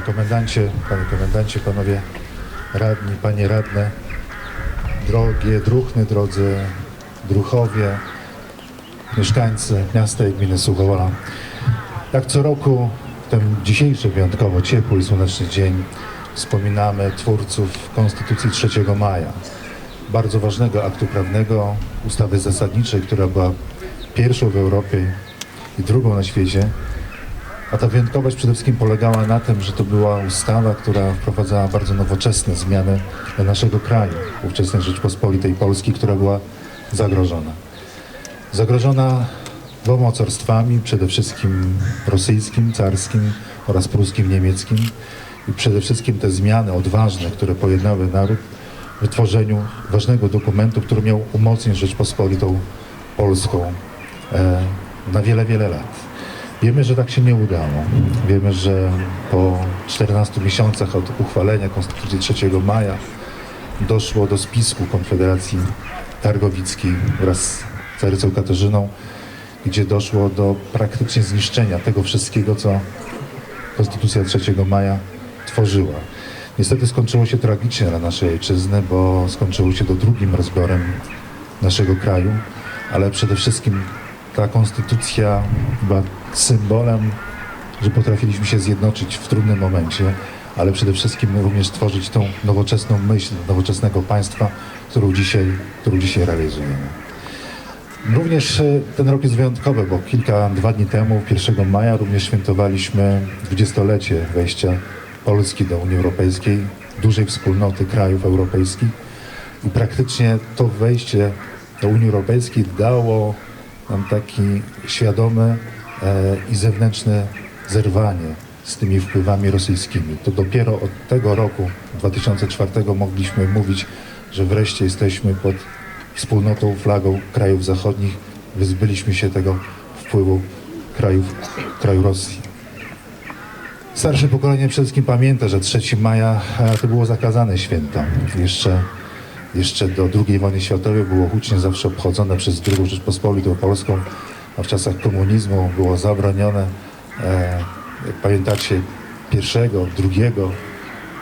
komendancie, panie komendancie, panowie radni, panie radne, drogie druhny, drodzy druchowie, mieszkańcy miasta i gminy Suchowola. Jak co roku, w ten dzisiejszy wyjątkowo ciepły i słoneczny dzień, wspominamy twórców Konstytucji 3 maja. Bardzo ważnego aktu prawnego, ustawy zasadniczej, która była pierwszą w Europie i drugą na świecie. A ta wyjątkowość przede wszystkim polegała na tym, że to była ustawa, która wprowadzała bardzo nowoczesne zmiany dla naszego kraju, ówczesnej Rzeczpospolitej Polski, która była zagrożona. Zagrożona dwoma mocarstwami, przede wszystkim rosyjskim, carskim oraz pruskim, niemieckim. I przede wszystkim te zmiany odważne, które pojednały naród w wytworzeniu ważnego dokumentu, który miał umocnić Rzeczpospolitą Polską e, na wiele, wiele lat. Wiemy, że tak się nie udało. Wiemy, że po 14 miesiącach od uchwalenia Konstytucji 3 maja doszło do spisku Konfederacji Targowickiej wraz z carycą Katarzyną, gdzie doszło do praktycznie zniszczenia tego wszystkiego, co Konstytucja 3 maja tworzyła. Niestety skończyło się tragicznie dla naszej ojczyzny, bo skończyło się to drugim rozbiorem naszego kraju, ale przede wszystkim ta konstytucja była symbolem, że potrafiliśmy się zjednoczyć w trudnym momencie, ale przede wszystkim również tworzyć tą nowoczesną myśl nowoczesnego państwa, którą dzisiaj, którą dzisiaj realizujemy. Również e, ten rok jest wyjątkowy, bo kilka, dwa dni temu, 1 maja, również świętowaliśmy dwudziestolecie wejścia Polski do Unii Europejskiej, dużej wspólnoty krajów europejskich. I praktycznie to wejście do Unii Europejskiej dało nam taki świadome e, i zewnętrzne zerwanie z tymi wpływami rosyjskimi. To dopiero od tego roku, 2004, mogliśmy mówić, że wreszcie jesteśmy pod wspólnotą, flagą krajów zachodnich. Wyzbyliśmy się tego wpływu krajów, kraju Rosji. Starsze pokolenie przede wszystkim pamięta, że 3 maja e, to było zakazane święto. Jeszcze, jeszcze do II wojny światowej było hucznie zawsze obchodzone przez II Rzeczpospolitą Polską, a w czasach komunizmu było zabronione. E, jak pamiętacie, 1, 2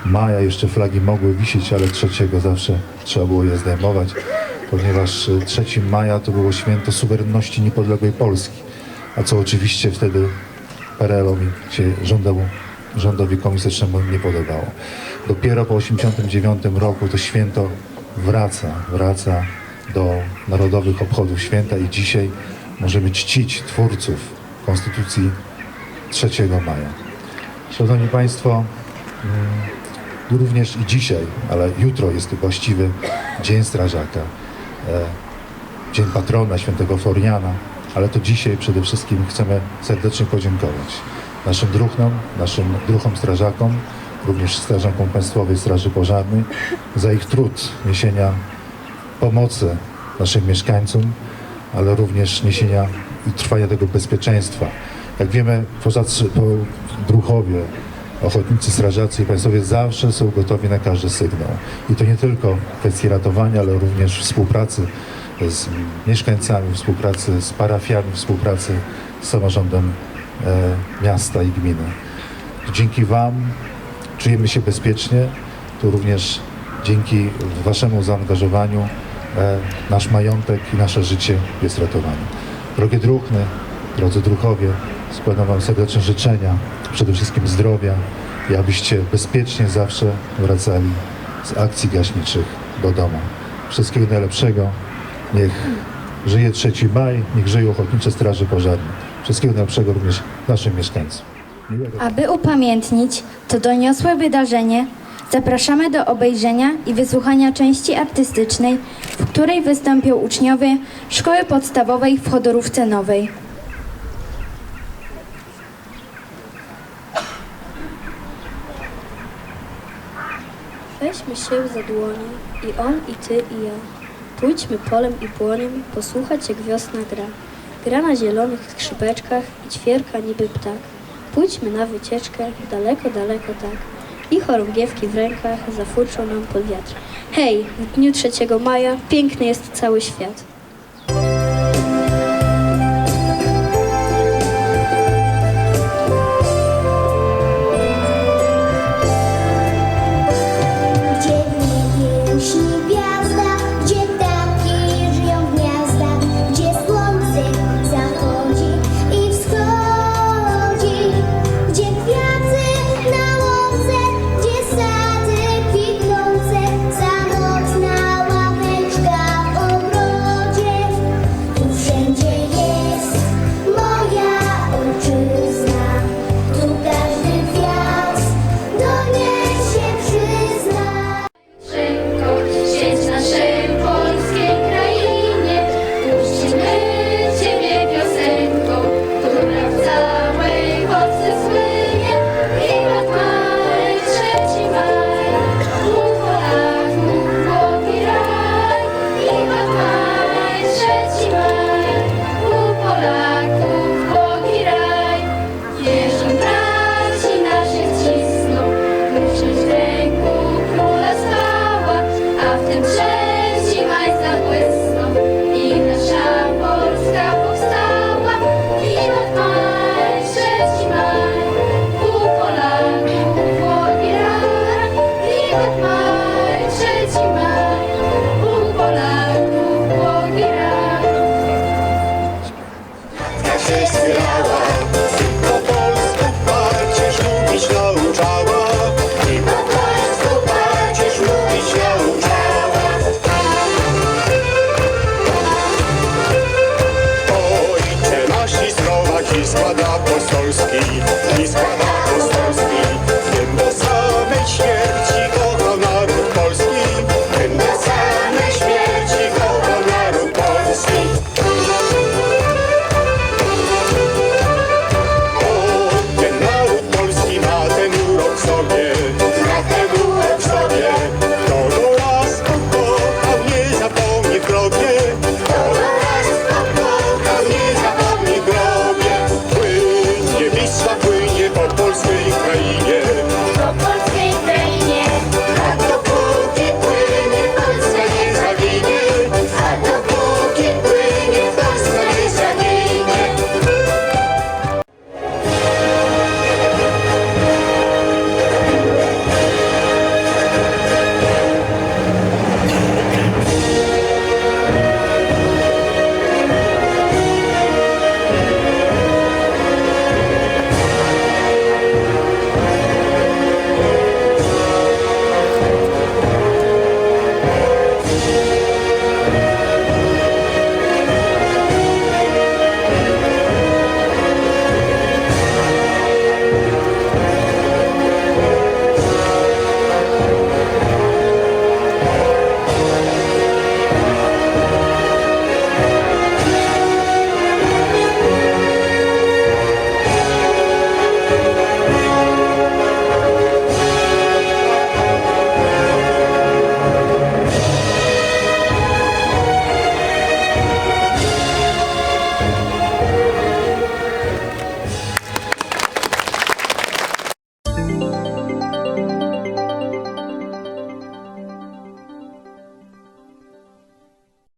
maja jeszcze flagi mogły wisieć, ale 3 zawsze trzeba było je zdejmować, ponieważ e, 3 maja to było święto suwerenności niepodległej Polski, a co oczywiście wtedy PRL-owi się rządowi, rządowi komunistycznemu nie podobało. Dopiero po 1989 roku to święto wraca, wraca do narodowych obchodów święta i dzisiaj możemy czcić twórców Konstytucji 3 maja. Szanowni Państwo, mm, również i dzisiaj, ale jutro jest właściwy Dzień Strażaka, e, Dzień Patrona Świętego Floriana, ale to dzisiaj przede wszystkim chcemy serdecznie podziękować naszym druhnom, naszym druhom strażakom, również strażakom Państwowej Straży Pożarnej za ich trud niesienia pomocy naszym mieszkańcom, ale również niesienia i trwania tego bezpieczeństwa. Jak wiemy, pożarcy, po ochotnicy, strażacy i państwowie zawsze są gotowi na każdy sygnał. I to nie tylko kwestie ratowania, ale również współpracy z mieszkańcami, współpracy z parafiami, współpracy z samorządem e, miasta i gminy. Dzięki Wam czujemy się bezpiecznie. Tu również dzięki Waszemu zaangażowaniu e, nasz majątek i nasze życie jest ratowane. Drogie druhny, drodzy druchowie, składam Wam serdeczne życzenia, przede wszystkim zdrowia i abyście bezpiecznie zawsze wracali z akcji gaśniczych do domu. Wszystkiego najlepszego. Niech żyje 3 maj, niech żyją Ochotnicze Straże Pożarne. Wszystkiego najlepszego również naszym mieszkańcom. Aby upamiętnić to doniosłe wydarzenie, zapraszamy do obejrzenia i wysłuchania części artystycznej, w której wystąpią uczniowie Szkoły Podstawowej w Chodorówce Nowej. Weźmy się za dłonie, i on, i ty, i ja. Pójdźmy polem i płoniem, posłuchać jak wiosna gra. Gra na zielonych skrzypeczkach i ćwierka niby ptak. Pójdźmy na wycieczkę, daleko, daleko tak. I chorągiewki w rękach zafurczą nam pod wiatr. Hej, w dniu 3 maja piękny jest cały świat.